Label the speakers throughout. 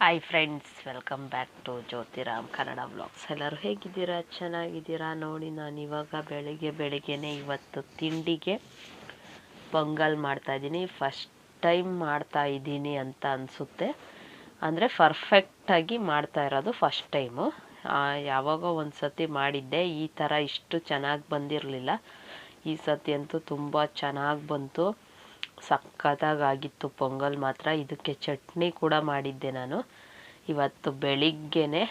Speaker 1: Hi friends welcome back to Jyothiram Kannada vlogs ಎಲ್ಲರೂ ಹೇಗಿದ್ದೀರಾ? ಚೆನ್ನಾಗಿದ್ದೀರಾ? ನೋಡಿ, ನಾನು ಇವಾಗ ಬೆಳಿಗ್ಗೆ ಬೆಳಿಗ್ಗೆನೇ ಇವತ್ತು ತಿಂಡಿಗೆ ಪೊಂಗಲ್ ಮಾಡ್ತಾಯಿದ್ದೀನಿ ಫಸ್ಟ್ ಟೈಮ್ ಮಾಡ್ತಾ ಇದ್ದೀನಿ ಅಂತ ಅನಿಸುತ್ತೆ. ಅಂದರೆ ಪರ್ಫೆಕ್ಟಾಗಿ ಮಾಡ್ತಾ ಇರೋದು ಫಸ್ಟ್ ಟೈಮು ಯಾವಾಗೋ ಒಂದು ಸತಿ ಮಾಡಿದ್ದೆ. ಈ ಥರ ಇಷ್ಟು ಚೆನ್ನಾಗಿ ಬಂದಿರಲಿಲ್ಲ. ಈ ಸತಿ ಅಂತೂ ತುಂಬ ಚೆನ್ನಾಗಿ ಬಂತು. ಸಖತ್ತಾಗಿತ್ತು ಪೊಂಗಲ್ ಮಾತ್ರ. ಇದಕ್ಕೆ ಚಟ್ನಿ ಕೂಡ ಮಾಡಿದ್ದೆ ನಾನು. ಇವತ್ತು ಬೆಳಿಗ್ಗೆನೆ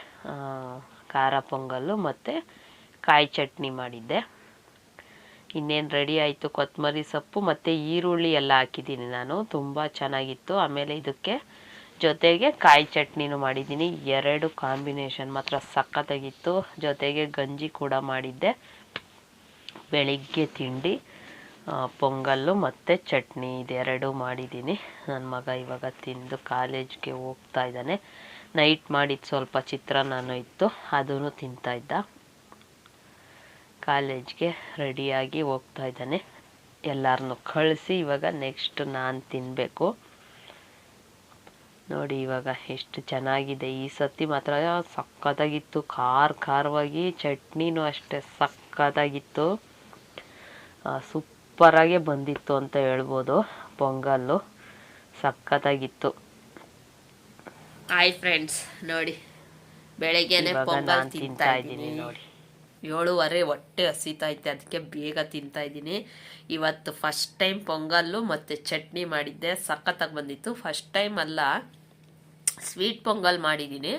Speaker 1: ಖಾರ ಪೊಂಗಲ್ಲು ಮತ್ತು ಕಾಯಿ ಚಟ್ನಿ ಮಾಡಿದ್ದೆ. ಇನ್ನೇನು ರೆಡಿ ಆಯಿತು? ಕೊತ್ತಂಬರಿ ಸೊಪ್ಪು ಮತ್ತು ಈರುಳ್ಳಿ ಎಲ್ಲ ಹಾಕಿದ್ದೀನಿ ನಾನು. ತುಂಬ ಚೆನ್ನಾಗಿತ್ತು. ಆಮೇಲೆ ಇದಕ್ಕೆ ಜೊತೆಗೆ ಕಾಯಿ ಚಟ್ನಿನೂ ಮಾಡಿದ್ದೀನಿ. ಎರಡು ಕಾಂಬಿನೇಷನ್ ಮಾತ್ರ ಸಖತ್ತಾಗಿತ್ತು. ಜೊತೆಗೆ ಗಂಜಿ ಕೂಡ ಮಾಡಿದ್ದೆ. ಬೆಳಿಗ್ಗೆ ತಿಂಡಿ. ಪೊಂಗಲ್ಲು ಮತ್ತು ಚಟ್ನಿ ಇದೆರಡು ಮಾಡಿದ್ದೀನಿ. ನನ್ನ ಮಗ ಇವಾಗ ತಿಂದು ಕಾಲೇಜ್ಗೆ ಹೋಗ್ತಾ ಇದ್ದಾನೆ. ನೈಟ್ ಮಾಡಿದ ಸ್ವಲ್ಪ ಚಿತ್ರಾನ್ನ ಇತ್ತು ಅದೂ ಇದ್ದ. ಕಾಲೇಜ್ಗೆ ರೆಡಿಯಾಗಿ ಹೋಗ್ತಾ ಇದ್ದಾನೆ. ಎಲ್ಲರನ್ನೂ ಕಳಿಸಿ ಇವಾಗ ನೆಕ್ಸ್ಟ್ ನಾನು ತಿನ್ನಬೇಕು ನೋಡಿ ಇವಾಗ ಎಷ್ಟು ಚೆನ್ನಾಗಿದೆ. ಈ ಸತಿ ಮಾತ್ರ ಸಕ್ಕತ್ತಾಗಿತ್ತು. ಖಾರ ಖಾರವಾಗಿ, ಚಟ್ನಿನೂ ಅಷ್ಟೇ ಸಕ್ಕತ್ತಾಗಿತ್ತು. ಸೂಪರಾಗೆ ಬಂದಿತ್ತು ಅಂತ ಹೇಳ್ಬೋದು. ಪೊಂಗಲ್ಲು ಸಖತ್ತಾಗಿತ್ತು. ಹಾಯ್ ಫ್ರೆಂಡ್ಸ್ ನೋಡಿ ಬೆಳಗ್ಗೆನೆ ಪೊಂಗಲ್ ತಿಂತಾ ಇದ್ದೀನಿ ನೋಡಿ. ಏಳುವರೆ ಹೊಟ್ಟೆ ಹಸಿತೈತೆ ಅದಕ್ಕೆ ಬೇಗ ತಿಂತಾ ಇದ್ದೀನಿ. ಇವತ್ತು ಫಸ್ಟ್ ಟೈಮ್ ಪೊಂಗಲ್ಲು ಮತ್ತು ಚಟ್ನಿ ಮಾಡಿದ್ದೆ ಸಖತ್ತಾಗಿ ಬಂದಿತ್ತು. ಫಸ್ಟ್ ಟೈಮ್ ಅಲ್ಲ ಸ್ವೀಟ್ ಪೊಂಗಲ್ ಮಾಡಿದ್ದೀನಿ.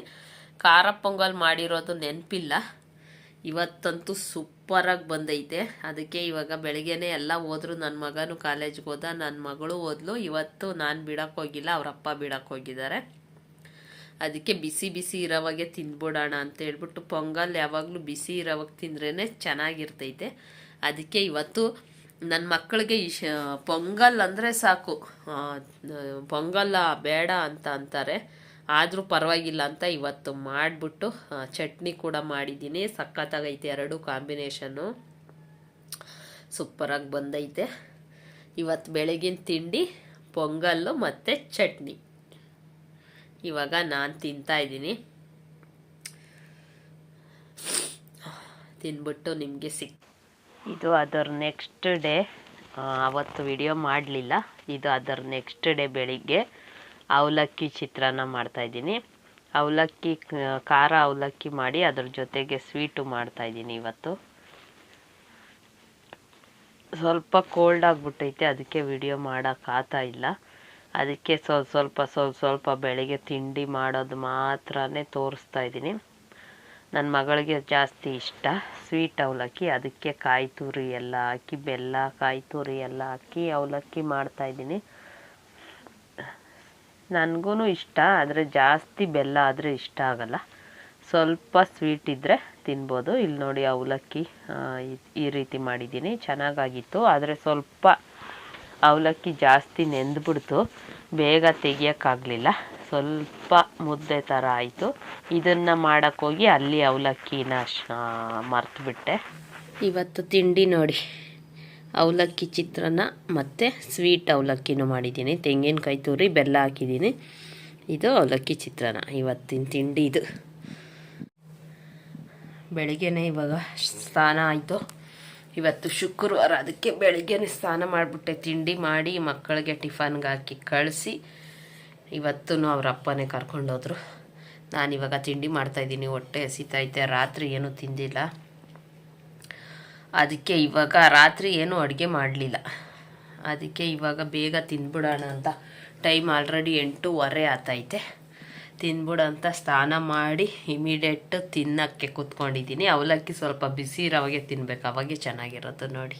Speaker 1: ಖಾರ ಪೊಂಗಲ್ ಮಾಡಿರೋದು ನೆನಪಿಲ್ಲ. ಇವತ್ತಂತೂ ಸೂಪರಾಗಿ ಬಂದೈತೆ. ಅದಕ್ಕೆ ಇವಾಗ ಬೆಳಗ್ಗೆನೇ ಎಲ್ಲ ಹೋದ್ರು. ನನ್ನ ಮಗನೂ ಕಾಲೇಜ್ಗೆ ಹೋದ ನನ್ನ ಮಗಳು ಓದ್ಲು ಇವತ್ತು ನಾನು ಬಿಡಕ್ಕೆ ಹೋಗಿಲ್ಲ ಅವರಪ್ಪ ಬಿಡಕ್ಕೆ ಹೋಗಿದ್ದಾರೆ. ಅದಕ್ಕೆ ಬಿಸಿ ಬಿಸಿ ಇರೋವಾಗೆ ತಿಂದ್ಬಿಡೋಣ ಅಂತ ಹೇಳ್ಬಿಟ್ಟು ಪೊಂಗಲ್ ಯಾವಾಗಲೂ ಬಿಸಿ ಇರೋವಾಗ ತಿಂದ್ರೇ ಚೆನ್ನಾಗಿರ್ತೈತೆ. ಅದಕ್ಕೆ ಇವತ್ತು ನನ್ನ ಮಕ್ಕಳಿಗೆ ಇಶ ಪೊಂಗಲ್ ಅಂದರೆ ಸಾಕು. ಪೊಂಗಲ್ಲ ಬೇಡ ಅಂತ ಅಂತಾರೆ. ಆದರೂ ಪರವಾಗಿಲ್ಲ ಅಂತ ಇವತ್ತು ಮಾಡಿಬಿಟ್ಟು ಚಟ್ನಿ ಕೂಡ ಮಾಡಿದ್ದೀನಿ. ಸಖತ್ತಾಗೈತೆ ಎರಡು ಕಾಂಬಿನೇಷನ್ನು. ಸೂಪರಾಗಿ ಬಂದೈತೆ. ಇವತ್ತು ಬೆಳಗಿನ ತಿಂಡಿ, ಪೊಂಗಲ್ಲು ಮತ್ತು ಚಟ್ನಿ. ಇವಾಗ ನಾನು ತಿಂತಾ ಇದ್ದೀನಿ. ತಿನ್ಬಿಟ್ಟು ನಿಮಗೆ ಸಿಕ್ ಇದು ಅದರ ನೆಕ್ಸ್ಟ್ ಡೇ. ಅವತ್ತು ವಿಡಿಯೋ ಮಾಡಲಿಲ್ಲ. ಇದು ಅದರ ನೆಕ್ಸ್ಟ್ ಡೇ ಬೆಳಿಗ್ಗೆ. ಅವಲಕ್ಕಿ ಚಿತ್ರಾನ್ನ ಮಾಡ್ತಾಯಿದ್ದೀನಿ ಅವಲಕ್ಕಿ ಖಾರ ಅವಲಕ್ಕಿ ಮಾಡಿ ಅದ್ರ ಜೊತೆಗೆ ಸ್ವೀಟು ಮಾಡ್ತಾಯಿದ್ದೀನಿ ಇವತ್ತು. ಸ್ವಲ್ಪ ಕೋಲ್ಡ್ ಆಗಿಬಿಟ್ಟೈತೆ, ಅದಕ್ಕೆ ವಿಡಿಯೋ ಮಾಡೋಕ್ಕಾಗ್ತಾ ಇಲ್ಲ. ಅದಕ್ಕೆ ಸ್ವಲ್ಪ ಸ್ವಲ್ಪ ಸ್ವಲ್ಪ ಸ್ವಲ್ಪ ಬೆಳಗ್ಗೆ ತಿಂಡಿ ಮಾಡೋದು ಮಾತ್ರನೇ ತೋರಿಸ್ತಾ ಇದ್ದೀನಿ. ನನ್ನ ಮಗಳಿಗೆ ಜಾಸ್ತಿ ಇಷ್ಟ. ಸ್ವೀಟ್ ಅವಲಕ್ಕಿ, ಅದಕ್ಕೆ ಕಾಯಿ ತುರಿ ಎಲ್ಲ ಹಾಕಿ, ಬೆಲ್ಲ, ಕಾಯಿ ತುರಿ ಎಲ್ಲ ಹಾಕಿ ಅವಲಕ್ಕಿ ಮಾಡ್ತಾಯಿದ್ದೀನಿ ನನಗೂ ಇಷ್ಟ, ಆದರೆ ಜಾಸ್ತಿ ಬೆಲ್ಲ ಆದರೆ ಇಷ್ಟ ಆಗಲ್ಲ. ಸ್ವಲ್ಪ ಸ್ವೀಟ್ ಇದ್ದರೆ ತಿನ್ಬೋದು. ಇಲ್ಲಿ ನೋಡಿ ಅವಲಕ್ಕಿ ಈ ರೀತಿ ಮಾಡಿದ್ದೀನಿ. ಚೆನ್ನಾಗಾಗಿತ್ತು. ಆದರೆ ಸ್ವಲ್ಪ ಅವಲಕ್ಕಿ ಜಾಸ್ತಿ ನೆಂದ್ಬಿಡ್ತು. ಬೇಗ ತೆಗಿಯೋಕ್ಕಾಗಲಿಲ್ಲ. ಸ್ವಲ್ಪ ಮುದ್ದೆ ಥರ ಆಯಿತು. ಇದನ್ನು ಮಾಡೋಕ್ಕೋಗಿ ಅಲ್ಲಿ ಅವಲಕ್ಕಿನ ಮರ್ತುಬಿಟ್ಟೆ. ಇವತ್ತು ತಿಂಡಿ ನೋಡಿ. ಅವಲಕ್ಕಿ ಚಿತ್ರಾನ್ನ ಮತ್ತು ಸ್ವೀಟ್ ಅವಲಕ್ಕಿನೂ ಮಾಡಿದ್ದೀನಿ. ತೆಂಗಿನಕಾಯಿ ತುರಿ, ಬೆಲ್ಲ ಹಾಕಿದ್ದೀನಿ. ಇದು ಅವಲಕ್ಕಿ ಚಿತ್ರಾನ್ನ. ಇವತ್ತಿನ ತಿಂಡಿ ಇದು. ಬೆಳಿಗ್ಗೆನೇ ಇವಾಗ ಸ್ನಾನ ಆಯಿತು. ಇವತ್ತು ಶುಕ್ರವಾರ ಅದಕ್ಕೆ ಬೆಳಿಗ್ಗೆನೇ ಸ್ನಾನ ಮಾಡಿಬಿಟ್ಟೆ. ತಿಂಡಿ ಮಾಡಿ ಮಕ್ಕಳಿಗೆ ಟಿಫನ್ಗೆ ಹಾಕಿ ಕಳಿಸಿ. ಇವತ್ತೂ ಅವ್ರ ಅಪ್ಪನೇ ಕರ್ಕೊಂಡೋದ್ರು. ನಾನಿವಾಗ ತಿಂಡಿ ಮಾಡ್ತಾಯಿದ್ದೀನಿ ಹೊಟ್ಟೆ ಹಸಿತೈತೆ ರಾತ್ರಿ ಏನೂ ತಿಂದಿಲ್ಲ. ಅದಕ್ಕೆ ಇವಾಗ ರಾತ್ರಿ ಏನೂ ಅಡುಗೆ ಮಾಡಲಿಲ್ಲ. ಅದಕ್ಕೆ ಇವಾಗ ಬೇಗ ತಿಂದ್ಬಿಡೋಣ ಅಂತ. ಟೈಮ್ ಆಲ್ರೆಡಿ ಎಂಟೂವರೆ ಆತೈತೆ. ತಿಂದ್ಬಿಡಂತ ಸ್ನಾನ ಮಾಡಿ ಇಮಿಡಿಯೇಟ್ ತಿನ್ನೋಕ್ಕೆ ಕೂತ್ಕೊಂಡಿದ್ದೀನಿ. ಅವಲಕ್ಕಿ ಸ್ವಲ್ಪ ಬಿಸಿ ಇರೋವಾಗೆ ತಿನ್ಬೇಕು. ಅವಾಗೆ ಚೆನ್ನಾಗಿರೋದು ನೋಡಿ.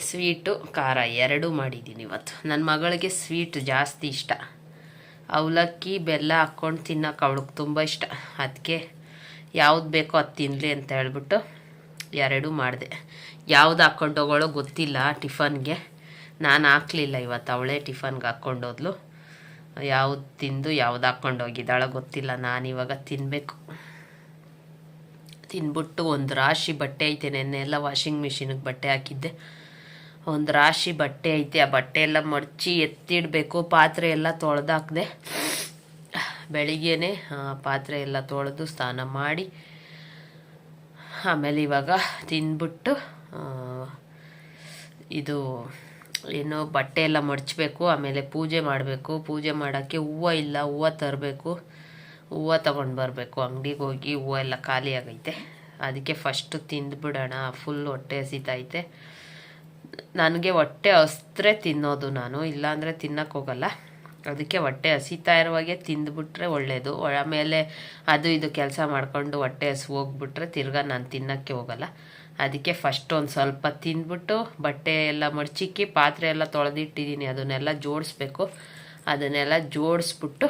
Speaker 1: ಸ್ವೀಟು, ಖಾರ ಎರಡೂ ಮಾಡಿದ್ದೀನಿ ಇವತ್ತು. ನನ್ನ ಮಗಳಿಗೆ ಸ್ವೀಟ್ ಜಾಸ್ತಿ ಇಷ್ಟ. ಅವಲಕ್ಕಿ, ಬೆಲ್ಲ ಹಾಕ್ಕೊಂಡು ತಿನ್ನೋಕೆ ಅವಳಿಗೆ ತುಂಬ ಇಷ್ಟ. ಅದಕ್ಕೆ ಯಾವ್ದು ಬೇಕೋ ಅದು ತಿನ್ನಲಿ ಅಂತ ಹೇಳ್ಬಿಟ್ಟು ಎರಡೂ ಮಾಡಿದೆ. ಯಾವ್ದು ಹಾಕ್ಕೊಂಡು ಹೋಗೋಳೋ ಗೊತ್ತಿಲ್ಲ ಟಿಫನ್ಗೆ. ನಾನು ಹಾಕ್ಲಿಲ್ಲ ಇವತ್ತು, ಅವಳೇ ಟಿಫನ್ಗೆ ಹಾಕ್ಕೊಂಡೋದ್ಲು. ಯಾವ್ದು ತಿಂದು ಯಾವ್ದು ಹಾಕ್ಕೊಂಡು ಹೋಗಿದ್ದಾಳೋ ಗೊತ್ತಿಲ್ಲ ನಾನಿವಾಗ ತಿನ್ನಬೇಕು ತಿನ್ಬಿಟ್ಟು ಒಂದು ರಾಶಿ ಬಟ್ಟೆ ಐತೆ, ನೆನ್ನೆ ಎಲ್ಲ ವಾಷಿಂಗ್ ಮಿಷಿನಿಗೆ ಬಟ್ಟೆ ಹಾಕಿದ್ದೆ. ಒಂದು ರಾಶಿ ಬಟ್ಟೆ ಐತೆ, ಆ ಬಟ್ಟೆ ಎಲ್ಲ ಮಡಚಿ ಎತ್ತಿಡಬೇಕು, ಪಾತ್ರೆ ಎಲ್ಲ ತೊಳೆದಾಕ್ದೆ. ಬೆಳಿಗ್ಗೆನೆ ಪಾತ್ರೆ ಎಲ್ಲ ತೊಳೆದು ಸ್ನಾನ ಮಾಡಿ ಆಮೇಲೆ ಇವಾಗ ತಿಂದ್ಬಿಟ್ಟು ಇದು ಏನು ಬಟ್ಟೆ ಎಲ್ಲ ಮಡಚಬೇಕು, ಆಮೇಲೆ ಪೂಜೆ ಮಾಡಬೇಕು. ಪೂಜೆ ಮಾಡೋಕ್ಕೆ ಹೂವು ಇಲ್ಲ, ಹೂವು ತರಬೇಕು. ಹೂವು ತೊಗೊಂಡು ಬರಬೇಕು. ಅಂಗಡಿಗೆ ಹೋಗಿ ಹೂವು ಎಲ್ಲ ಖಾಲಿ ಅದಕ್ಕೆ ಫಸ್ಟು ತಿಂದ್ಬಿಡೋಣ. ಫುಲ್ ಹೊಟ್ಟೆ ಹಸಿತೈತೆ. ನನಗೆ ಹೊಟ್ಟೆ ಹಸಿದ್ರೆ ತಿನ್ನೋದು ನಾನು. ಇಲ್ಲಾಂದರೆ ತಿನ್ನಕ್ಕೆ ಹೋಗಲ್ಲ. ಅದಕ್ಕೆ ಹೊಟ್ಟೆ ಹಸಿತಾ ಇರುವಾಗೆ ತಿಂದುಬಿಟ್ರೆ ಒಳ್ಳೆಯದು ಆಮೇಲೆ ಅದು ಇದು ಕೆಲಸ ಮಾಡಿಕೊಂಡು ಹೊಟ್ಟೆ ಹಸು ಹೋಗ್ಬಿಟ್ರೆ ತಿರ್ಗಾ ನಾನು ತಿನ್ನೋಕ್ಕೆ ಹೋಗಲ್ಲ. ಅದಕ್ಕೆ ಫಸ್ಟ್ ಒಂದು ಸ್ವಲ್ಪ ತಿಂದ್ಬಿಟ್ಟು ಬಟ್ಟೆ ಎಲ್ಲ ಮಡ್ಚಿಕ್ಕಿ ಪಾತ್ರೆ ಎಲ್ಲ ತೊಳೆದಿಟ್ಟಿದ್ದೀನಿ ಅದನ್ನೆಲ್ಲ ಜೋಡಿಸ್ಬೇಕು. ಅದನ್ನೆಲ್ಲ ಜೋಡಿಸ್ಬಿಟ್ಟು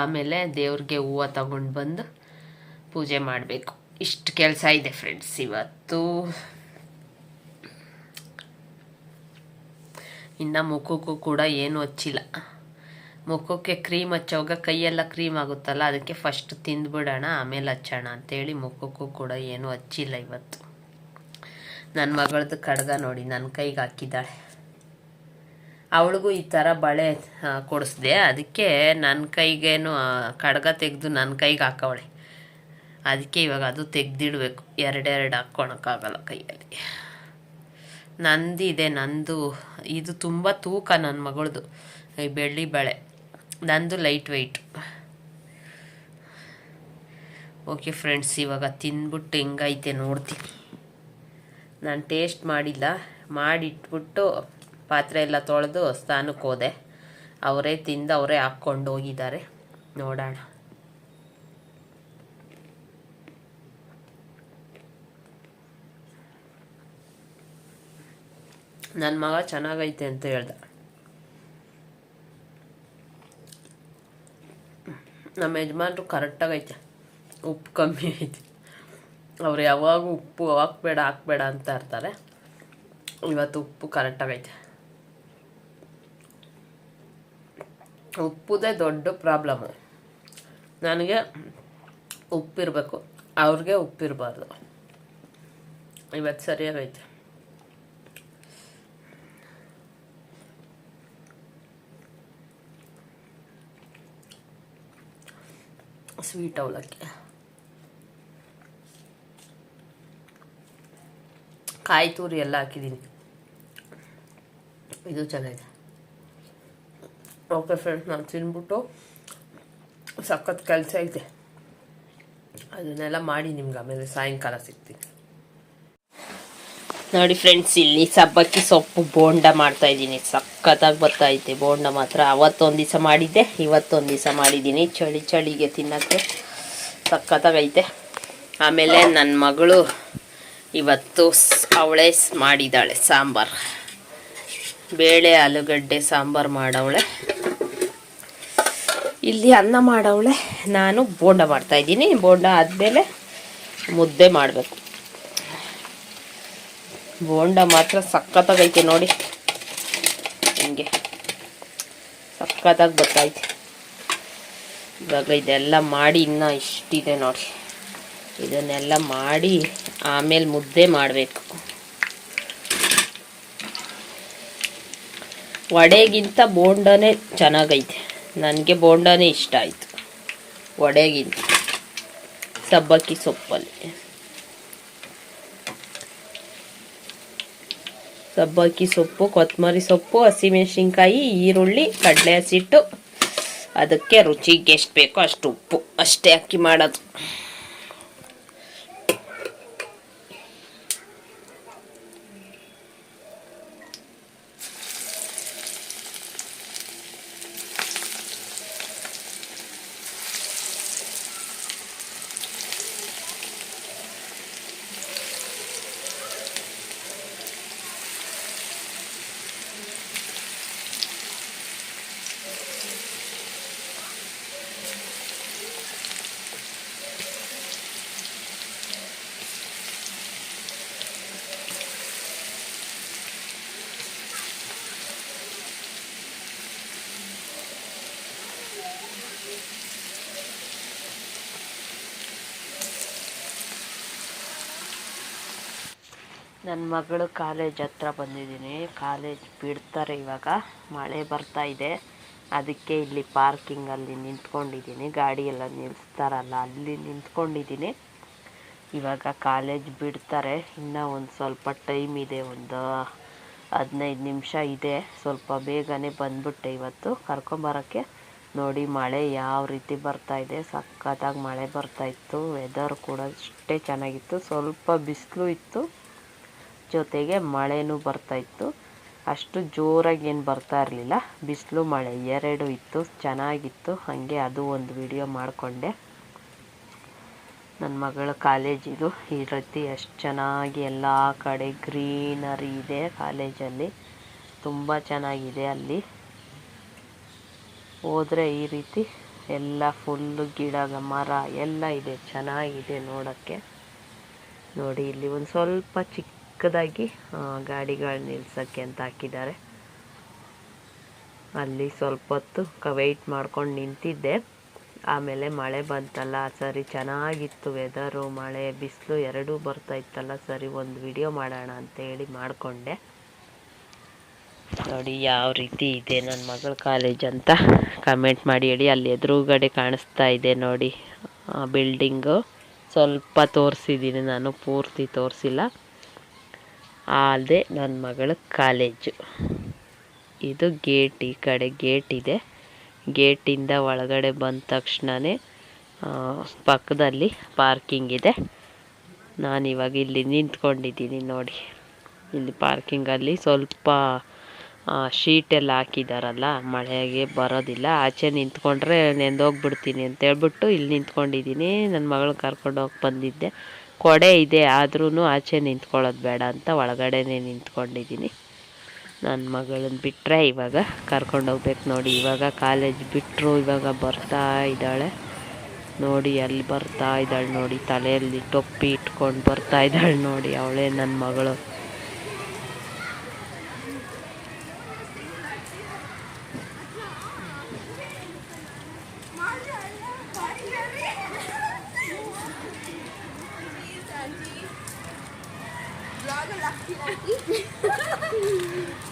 Speaker 1: ಆಮೇಲೆ ದೇವ್ರಿಗೆ ಹೂವು ತಗೊಂಡು ಬಂದು ಪೂಜೆ ಮಾಡಬೇಕು. ಇಷ್ಟು ಕೆಲಸ ಇದೆ ಫ್ರೆಂಡ್ಸ್ ಇವತ್ತು. ಇನ್ನು ಮುಖಕ್ಕೂ ಕೂಡ ಏನು ಹಚ್ಚಿಲ್ಲ. ಮುಖಕ್ಕೆ ಕ್ರೀಮ್ ಹಚ್ಚೋವಾಗ ಕೈಯೆಲ್ಲ ಕ್ರೀಮ್ ಆಗುತ್ತಲ್ಲ, ಅದಕ್ಕೆ ಫಸ್ಟ್ ತಿಂದ್ಬಿಡೋಣ, ಆಮೇಲೆ ಹಚ್ಚೋಣ ಅಂತೇಳಿ ಮುಖಕ್ಕೂ ಕೂಡ ಏನೂ ಹಚ್ಚಿಲ್ಲ ಇವತ್ತು. ನನ್ನ ಮಗಳದ್ದು ಕಡ್ಗ ನೋಡಿ ನನ್ನ ಕೈಗೆ ಹಾಕಿದ್ದಾಳೆ. ಅವಳಿಗೂ ಈ ಥರ ಬಳೆ ಕೊಡಿಸ್ದೆ, ಅದಕ್ಕೆ ನನ್ನ ಕೈಗೇನು ಕಡ್ಗ ತೆಗೆದು ನನ್ನ ಕೈಗೆ ಹಾಕವಳೆ. ಅದಕ್ಕೆ ಇವಾಗ ಅದು ತೆಗೆದಿಡಬೇಕು, ಎರಡೆರಡು ಹಾಕ್ಕೊಳಕ್ಕಾಗಲ್ಲ ಕೈಯಲ್ಲಿ. ನಂದಿದೆ, ನಂದು, ಇದು ತುಂಬ ತೂಕ ನನ್ನ ಮಗಳದು, ಈ ಬೆಳ್ಳಿ ಬಳೆ. ನಂದು ಲೈಟ್ ವೆಯ್ಟ್ ಓಕೆ ಫ್ರೆಂಡ್ಸ್ ಇವಾಗ ತಿಂದ್ಬಿಟ್ಟು ಹೆಂಗೈತೆ ನೋಡ್ತೀನಿ ನಾನು ಟೇಸ್ಟ್ ಮಾಡಿಲ್ಲ. ಮಾಡಿಟ್ಬಿಟ್ಟು ಪಾತ್ರೆ ಎಲ್ಲ ತೊಳೆದು ಸ್ಥಾನಕ್ಕೆ ಹೋದೆ. ಅವರೇ ತಿಂದು ಅವರೇ ಹಾಕ್ಕೊಂಡು ಹೋಗಿದ್ದಾರೆ. ನೋಡೋಣ. ನನ್ನ ಮಗ ಚೆನ್ನಾಗೈತೆ ಅಂತ ಹೇಳ್ದ. ನಮ್ಮ ಯಜಮಾನ್ರು ಕರೆಕ್ಟಾಗೈತೆ ಉಪ್ಪು ಕಮ್ಮಿ ಐತೆ. ಅವ್ರು ಯಾವಾಗ ಉಪ್ಪು ಹಾಕ್ಬೇಡ ಹಾಕ್ಬೇಡ ಅಂತ ಇರ್ತಾರೆ. ಇವತ್ತು ಉಪ್ಪು ಕರೆಕ್ಟಾಗೈತೆ ಉಪ್ಪುದೇ ದೊಡ್ಡ ಪ್ರಾಬ್ಲಮ್ಮು ನನಗೆ ಉಪ್ಪಿರಬೇಕು. ಅವ್ರಿಗೆ ಉಪ್ಪಿರಬಾರ್ದು. ಇವತ್ತು ಸರಿಯಾಗೈತೆ. ಸ್ವೀಟ್ ಅವಲಕ್ಕಿ ಕಾಯಿ ತುರಿ ಎಲ್ಲ ಹಾಕಿದ್ದೀನಿ. ಇದು ಚೆನ್ನಾಗಿದೆ. ಓಕೆ ಫ್ರೆಂಡ್ಸ್ ನಾನು ತಿನ್ಬಿಟ್ಟು ಸಖತ್ ಕೆಲಸ ಐತೆ ಅದನ್ನೆಲ್ಲ ಮಾಡಿ ನಿಮ್ಗೆ ಆಮೇಲೆ ಸಾಯಂಕಾಲ ಸಿಗ್ತೀನಿ. ನೋಡಿ ಫ್ರೆಂಡ್ಸ್ ಇಲ್ಲಿ ಸಬ್ಬಕ್ಕಿ ಸೊಪ್ಪು ಬೋಂಡ ಮಾಡ್ತಾ ಇದ್ದೀನಿ. ಸಖತ್ತಾಗಿ ಬರ್ತಾ ಐತೆ. ಬೋಂಡ ಮಾತ್ರ ಅವತ್ತೊಂದು ದಿವಸ ಮಾಡಿದ್ದೆ, ಇವತ್ತೊಂದು ದಿವಸ ಮಾಡಿದ್ದೀನಿ. ಚಳಿ ಚಳಿಗೆ ತಿನ್ನೋಕ್ಕೆ ಸಖತ್ತಾಗೈತೆ ಆಮೇಲೆ ನನ್ನ ಮಗಳು ಇವತ್ತು ಅವಳೆ ಮಾಡಿದ್ದಾಳೆ ಸಾಂಬಾರು. ಬೇಳೆ, ಆಲೂಗಡ್ಡೆ, ಸಾಂಬಾರು ಮಾಡವಳೆ. ಇಲ್ಲಿ ಅನ್ನ ಮಾಡವಳೆ. ನಾನು ಬೋಂಡ ಮಾಡ್ತಾ ಇದ್ದೀನಿ. ಬೋಂಡ ಆದಮೇಲೆ ಮುದ್ದೆ ಮಾಡಬೇಕು. ಬೋಂಡ ಮಾತ್ರ ಸಖತ್ತಾಗೈತೆ ನೋಡಿ. ಹಿಂಗೆ ಸಖತ್ತಾಗಿ ಬರ್ತೈತೆ ಇವಾಗ ಇದೆಲ್ಲ ಮಾಡಿ ಇನ್ನೂ ಇಷ್ಟಿದೆ ನೋಡಿ. ಇದನ್ನೆಲ್ಲ ಮಾಡಿ ಆಮೇಲೆ ಮುದ್ದೆ ಮಾಡಬೇಕು. ವಡೆಗಿಂತ ಬೋಂಡನೇ ಚೆನ್ನಾಗೈತೆ. ನನಗೆ ಬೋಂಡನೇ ಇಷ್ಟ ಆಯಿತು. ವಡೆಗಿಂತ. ಸಬ್ಬಕ್ಕಿ ಸೊಪ್ಪಲ್ಲಿ. ಸಬ್ಬಕ್ಕಿ ಸೊಪ್ಪು ಕೊತ್ತಂಬರಿ ಸೊಪ್ಪು, ಹಸಿಮೆಣಸಿನ್ಕಾಯಿ, ಈರುಳ್ಳಿ, ಕಡಲೆ ಹಸಿಟ್ಟು ಅದಕ್ಕೆ ರುಚಿಗೆ ಎಷ್ಟು ಬೇಕೋ ಅಷ್ಟು ಉಪ್ಪು. ಅಷ್ಟೇ ಅಕ್ಕಿ ಮಾಡೋದು. ನನ್ನ ಮಗಳು ಕಾಲೇಜ್ ಹತ್ರ ಬಂದಿದ್ದೀನಿ. ಕಾಲೇಜ್ ಬಿಡ್ತಾರೆ ಇವಾಗ. ಮಳೆ ಬರ್ತಾ ಇದೆ. ಅದಕ್ಕೆ ಇಲ್ಲಿ ಪಾರ್ಕಿಂಗಲ್ಲಿ ನಿಂತ್ಕೊಂಡಿದ್ದೀನಿ. ಗಾಡಿ ಎಲ್ಲ ನಿಲ್ಲಿಸ್ತಾರಲ್ಲ ಅಲ್ಲಿ ನಿಂತ್ಕೊಂಡಿದ್ದೀನಿ. ಇವಾಗ ಕಾಲೇಜ್ ಬಿಡ್ತಾರೆ. ಇನ್ನೂ ಒಂದು ಸ್ವಲ್ಪ ಟೈಮ್ ಇದೆ, ಒಂದು ಹದಿನೈದು ನಿಮಿಷ ಇದೆ. ಸ್ವಲ್ಪ ಬೇಗನೆ ಬಂದ್ಬಿಟ್ಟೆ ಇವತ್ತು. ಕರ್ಕೊಂಬರೋಕ್ಕೆ ನೋಡಿ, ಮಳೆ ಯಾವ ರೀತಿ ಬರ್ತಾ ಇದೆ. ಸಖತ್ತಾಗಿ ಮಳೆ ಬರ್ತಾ ಇತ್ತು. ವೆದರ್ ಕೂಡ ಅಷ್ಟೇ ಚೆನ್ನಾಗಿತ್ತು. ಸ್ವಲ್ಪ ಬಿಸಿಲು ಇತ್ತು. ಜೊತೆಗೆ ಮಳೆನೂ ಬರ್ತಾ ಇತ್ತು. ಅಷ್ಟು ಜೋರಾಗಿ ಏನು ಬರ್ತಾ ಇರಲಿಲ್ಲ. ಬಿಸಿಲು, ಮಳೆ ಎರಡು ಇತ್ತು, ಚೆನ್ನಾಗಿತ್ತು. ಹಾಗೆ ಅದು ಒಂದು ವಿಡಿಯೋ ಮಾಡಿಕೊಂಡೆ. ನನ್ನ ಮಗಳ ಕಾಲೇಜಿದು ಈ ರೀತಿ ಎಷ್ಟು ಚೆನ್ನಾಗಿ ಎಲ್ಲ ಕಡೆ ಗ್ರೀನರಿ ಇದೆ ಕಾಲೇಜಲ್ಲಿ. ತುಂಬ ಚೆನ್ನಾಗಿದೆ ಅಲ್ಲಿ. ಹೋದರೆ ಈ ರೀತಿ ಎಲ್ಲ ಫುಲ್ಲು ಗಿಡ, ಮರ ಎಲ್ಲ ಇದೆ. ಚೆನ್ನಾಗಿದೆ ನೋಡೋಕ್ಕೆ. ನೋಡಿ, ಇಲ್ಲಿ ಒಂದು ಸ್ವಲ್ಪ ಚಿಕ್ಕದಾಗಿ ಗಾಡಿಗಳು ನಿಲ್ಸೋಕ್ಕೆ ಅಂತ ಹಾಕಿದ್ದಾರೆ. ಅಲ್ಲಿ ಸ್ವಲ್ಪ ಹೊತ್ತು ಕ ವೆಯ್ಟ್ ಮಾಡ್ಕೊಂಡು ನಿಂತಿದ್ದೆ. ಆಮೇಲೆ ಮಳೆ ಬಂತಲ್ಲ ಸರಿ ಚೆನ್ನಾಗಿತ್ತು ವೆದರು ಮಳೆ ಬಿಸಿಲು ಎರಡೂ ಬರ್ತಾ ಇತ್ತಲ್ಲ, ಸರಿ ಒಂದು ವಿಡಿಯೋ ಮಾಡೋಣ ಅಂತ ಹೇಳಿ ಮಾಡಿಕೊಂಡೆ. ನೋಡಿ ಯಾವ ರೀತಿ ಇದೆ ನನ್ನ ಮಗಳ ಕಾಲೇಜ್ ಅಂತ. ಕಮೆಂಟ್ ಮಾಡಿ ಹೇಳಿ, ಅಲ್ಲಿ ಎದುರುಗಡೆ ಕಾಣಿಸ್ತಾ ಇದೆ ನೋಡಿ ಬಿಲ್ಡಿಂಗು ಸ್ವಲ್ಪ ತೋರಿಸಿದ್ದೀನಿ ನಾನು, ಪೂರ್ತಿ ತೋರಿಸಿಲ್ಲ. ಅಲ್ಲದೆ ನನ್ನ ಮಗಳ ಕಾಲೇಜು. ಇದು ಗೇಟ್ ಈ ಕಡೆ ಗೇಟ್ ಇದೆ. ಗೇಟಿಂದ ಒಳಗಡೆ ಬಂದ ತಕ್ಷಣವೇ ಪಕ್ಕದಲ್ಲಿ ಪಾರ್ಕಿಂಗ್ ಇದೆ. ನಾನಿವಾಗ ಇಲ್ಲಿ ನಿಂತ್ಕೊಂಡಿದ್ದೀನಿ ನೋಡಿ. ಇಲ್ಲಿ ಪಾರ್ಕಿಂಗಲ್ಲಿ ಸ್ವಲ್ಪ ಶೀಟ್ ಎಲ್ಲ ಹಾಕಿದಾರಲ್ಲ, ಮಳೆಗೆ ಬರೋದಿಲ್ಲ. ಆಚೆ ನಿಂತ್ಕೊಂಡ್ರೆ ನೆಂದೋಗ್ಬಿಡ್ತೀನಿ ಅಂತ ಹೇಳ್ಬಿಟ್ಟು ಇಲ್ಲಿ ನಿಂತ್ಕೊಂಡಿದ್ದೀನಿ. ನನ್ನ ಮಗಳನ್ನ ಕರ್ಕೊಂಡೋಗಿ ಬಂದಿದ್ದೆ. ಕೊಡೆ ಇದೆ ಆದ್ರೂ ಆಚೆ ನಿಂತ್ಕೊಳ್ಳೋದು ಬೇಡ ಅಂತ ಒಳಗಡೆನೇ ನಿಂತ್ಕೊಂಡಿದ್ದೀನಿ ನನ್ನ ಮಗಳನ್ನ ಬಿಟ್ಟರೆ ಇವಾಗ ಕರ್ಕೊಂಡು ಹೋಗ್ಬೇಕು ನೋಡಿ. ಇವಾಗ ಕಾಲೇಜ್ ಬಿಟ್ಟರು ಇವಾಗ ಬರ್ತಾ ಇದ್ದಾಳೆ. ನೋಡಿ, ಅಲ್ಲಿ ಬರ್ತಾ ಇದ್ದಾಳೆ ನೋಡಿ. ತಲೆಯಲ್ಲಿ ಟೊಪ್ಪಿ ಇಟ್ಕೊಂಡು ಬರ್ತಾ ಇದ್ದಾಳೆ ನೋಡಿ. ಅವಳೇ ನನ್ನ ಮಗಳು.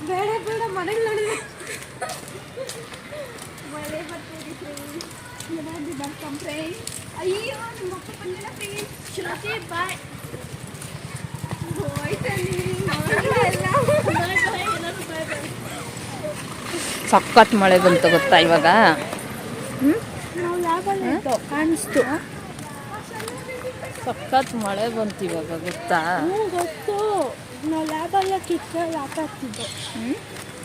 Speaker 2: ಬೇಡ ಬೇಡ ಮನೆಗೆ ನೋಡಿದ್ರೆ. ಮಳೆ ಬರ್ತಿದೆ ಫ್ರೆಂಡ್ಸ್ ಏನಾದ್ರು ಬರ್ತಾಂ ಫ್ರೆಂಡ್ಸ್ ಅಯ್ಯೋ ನಿಮ್ಮ ಅಪ್ಪ ಬಂದಿಲ್ಲ ಫ್ರೆಂಡ್ಸ್ ಶ್ರುತಿ ಬಾಯ್
Speaker 3: ಸಖತ್ ಮಳೆ ಬಂತು ಗೊತ್ತಾ ಇವಾಗ?
Speaker 2: ಕಾಣಿಸ್ತು.
Speaker 3: ಸಖತ್ ಮಳೆ ಬಂತು ಇವಾಗ ಗೊತ್ತು.
Speaker 2: ನಾವು ಲ್ಯಾಬಲ್ಲೇ ಕಿತ್ಕೊಂಡು ಆಟ ಆಡ್ತಿದ್ದೋ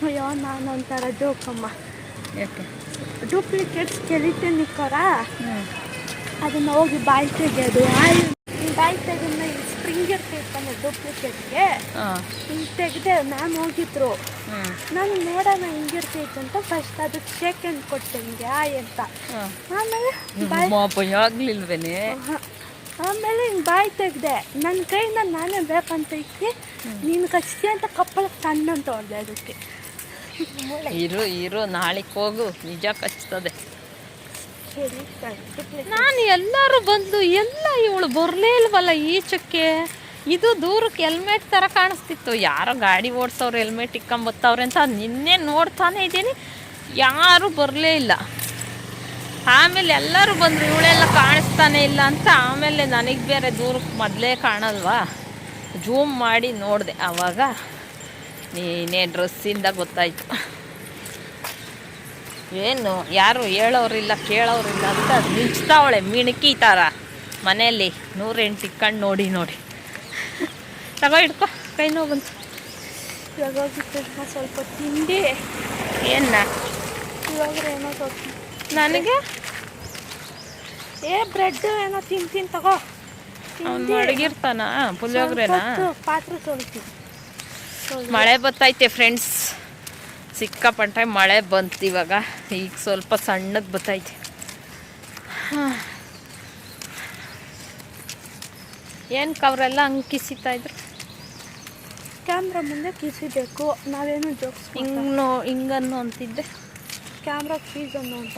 Speaker 2: ಅಯ್ಯೋ ನಾನು ಒಂಥರ ಜೋಕಮ್ಮ
Speaker 3: ಯಾಕೆ
Speaker 2: ಡೂಪ್ಲಿಕೇಟ್ಸ್ ಸ್ಕೆಲಿಟನ್ ಅದನ್ನು ಅದನ್ನ ಹೋಗಿ ಬಾಯಿ ತೆಗೆಯೋದು ಆಯ್ ಬಾಯಿ ತೆಗೆದ ಸ್ಪ್ರಿಂಗರ್ ಇರ್ತಿರ್ತಾನೆ ಡೂಪ್ಲಿಕೇಟ್ಗೆ ಹಿಂಗೆ ತೆಗೆದೆ ಮ್ಯಾಮ್ ಹೋಗಿದ್ರು. ನಾನು ನೋಡೋಣ ಹಿಂಗಿರ್ತೈತೆ ಅಂತ ಫಸ್ಟ್ ಅದಕ್ಕೆ ಶೇಕ್ ಕೊಟ್ಟೆ ಹಿಂಗೆ ಆಯ್ ಅಂತ ಆಮೇಲೆ
Speaker 3: ಆಗ್ಲಿಲ್ವೇನೆ.
Speaker 2: ಆಮೇಲೆ ಹಿಂಗೆ ಬಾಯಿ ತೆಗ್ದೆ ನನ್ನ ಕೈಯಿಂದ ನಾನೇ ಬೇಕಂತ ಇಕ್ಕಿ ನೀನು ಕಚ್ತಿ ಅಂತ ಕಪ್ಪಳಕ್ಕೆ ತಣ್ಣಂತ ಹೊಡೆದೆ ಅದಕ್ಕೆ.
Speaker 3: ಇರು ಇರು ನಾಳೆಗೆ ಹೋಗು ನಿಜ ಕಚ್ತದೆ. ನಾನು ಎಲ್ಲರೂ ಬಂದು ಎಲ್ಲ ಇವಳು ಬರಲೇ ಇಲ್ವಲ್ಲ ಈಚಕ್ಕೆ? ಇದು ದೂರಕ್ಕೆ ಹೆಲ್ಮೆಟ್ ಥರ ಕಾಣಿಸ್ತಿತ್ತು. ಯಾರೋ ಗಾಡಿ ಓಡಿಸೋರು ಹೆಲ್ಮೆಟ್ ಇಕ್ಕೊಂಬತ್ತವ್ರೆ ಅಂತ ನಿನ್ನೆ ನೋಡ್ತಾನೆ ಇದ್ದೀನಿ. ಯಾರೂ ಬರಲೇ ಇಲ್ಲ. ಆಮೇಲೆ ಎಲ್ಲರೂ ಬಂದರು ಇವಳೆಲ್ಲ ಕಾಣಿಸ್ತಾನೆ ಇಲ್ಲ ಅಂತ ಆಮೇಲೆ ನನಗೆ ಬೇರೆ ದೂರಕ್ಕೆ ಮೊದಲೇ ಕಾಣಲ್ವಾ? ಜೂಮ್ ಮಾಡಿ ನೋಡಿದೆ ಆವಾಗ ನೀನೇ ಡ್ರೆಸ್ಸಿಂದ ಗೊತ್ತಾಯ್ತು. ಏನು ಯಾರು ಹೇಳೋರಿಲ್ಲ ಕೇಳೋರಿಲ್ಲ ಅಂತ ಮಿಂಚ್ತಾವಳೆ ಮಿಣಕಿ ಥರ ಮನೆಯಲ್ಲಿ ನೂರೆಂಟು ಇಕ್ಕಂಡು ನೋಡಿ ನೋಡಿ. ತಗೋ ಹಿಡ್ಕೊ ಕೈ ನೋವು ಬಂತು.
Speaker 2: ಇವಾಗ ಸ್ವಲ್ಪ ತಿಂಡಿ.
Speaker 3: ಏನ?
Speaker 2: ಇವಾಗ ಏನೋ ಸ್ವಲ್ಪ
Speaker 3: ನನಗೆ?
Speaker 2: ಏ ಬ್ರೆಡ್ ಏನೋ ತಿಂತೀನಿ ತಗೋ.
Speaker 3: ಅವ್ನು
Speaker 2: ತಿಂದಿ.
Speaker 3: ಮಡಗಿರ್ತಾನ ಪುಳಿಯೋಗ್ರೆನಾ?
Speaker 2: ಪಾತ್ರೆ ತೊಳಿತೀನಿ
Speaker 3: ಮಳೆ ಬತ್ತೈತೆ ಫ್ರೆಂಡ್ಸ್ ಸಿಕ್ಕಾಪಟ್ಟೆ ಮಳೆ ಬಂತು ಇವಾಗ. ಈಗ ಸ್ವಲ್ಪ ಸಣ್ಣದ್ ಬತ್ತೈತೆ. ಏನು ಕವರೆಲ್ಲ ಹಂಗೆ ಕಿಸಿತಾ ಇದ್ರು?
Speaker 2: ಕ್ಯಾಮ್ರಾ ಮುಂದೆ ಕಿಸಿಬೇಕು. ನಾವೇನು ಜೋಕ್ಸ್
Speaker 3: ಹಿಂಗೆ ನೋ ಹಿಂಗನ್ನು ಅಂತಿದ್ದೆ.
Speaker 2: ಕ್ಯಾಮ್ರಾ ಫೀಸ್ ಅನ್ನೋ ಅಂತ.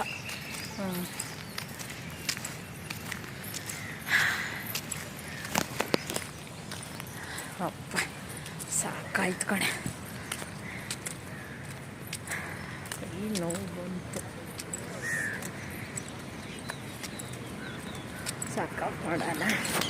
Speaker 3: ಅಪ್ಪ ಸಾಕಾಯ್ತು ಕಣೆ. ಈ ನೋವು ಬಂತು. ಸಾಕಾಗಿ ಮಾಡೋಣ.